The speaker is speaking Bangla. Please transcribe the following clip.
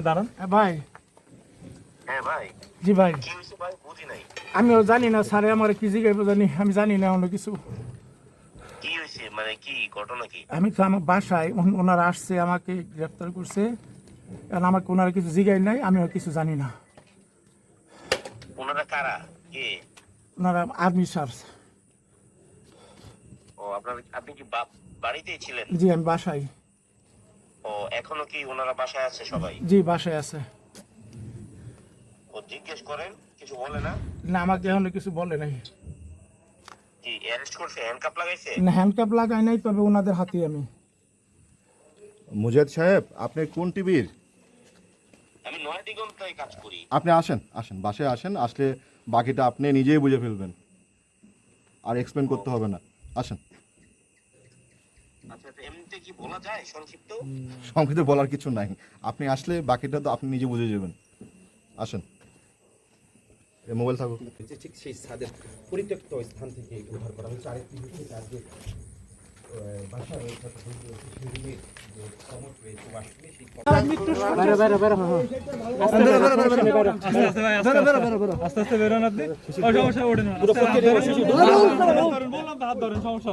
এখানে দাঁড়ান। ভাই। হ্যাঁ ভাই। জি ভাই। আমিও জানি না স্যারে আমার কি জিজ্ঞাসা জানি আমি জানি না অন্য কিছু। মানে কি ঘটনা কি? আমি তো আমার বাসায় ওনারা আসছে আমাকে গ্রেপ্তার করছে। কারণ আমাকে ওনারা কিছু জিগাই নাই আমিও কিছু জানি না। ওনারা কারা? কে? ওনারা আর্মি স্যার। ও আপনার আপনি কি বাপ বাড়িতেই ছিলেন? জি আমি বাসায়। এখনও কি ওনারা বাসায় আছে সবাই? জি বাসায় আছে। ও জিজ্ঞেস করেন কিছু বলে না? না আমাকে এখনও কিছু বলে নাই। কি অ্যারেস্ট করছে? হ্যান্ডকাপ লাগাইছে? না হ্যান্ডকাপ লাগাই নাই তবে ওনাদের হাতে আমি। মুজাহিদ সাহেব আপনি কোন টিভির? আমি নয় দিগন্তায় কাজ করি। আপনি আসেন আসেন বাসায় আসেন আসলে বাকিটা আপনি নিজেই বুঝে ফেলবেন। আর এক্সপ্লেন করতে হবে না। আসেন আচ্ছা তো এমনিতে কি বলা যায় সংক্ষিপ্ত? সংক্ষিপ্ত বলার কিছু নাই। আপনি আসলে বাকিটা তো আপনি নিজে বুঝে যাবেন। আসেন। মোবাইল থাকুক। ঠিক সেই ছাদের পরিত্যক্ত স্থান থেকে উদ্ধার করা হয়েছে। আরেকটি হচ্ছে বন্ধু রয়েছে, সেগুলির যে কমট রয়েছে বাসগুলি, সেই আস্তে আস্তে বেরোন আপনি সমস্যা ওঠেন হাত ধরেন, বললাম তো সমস্যা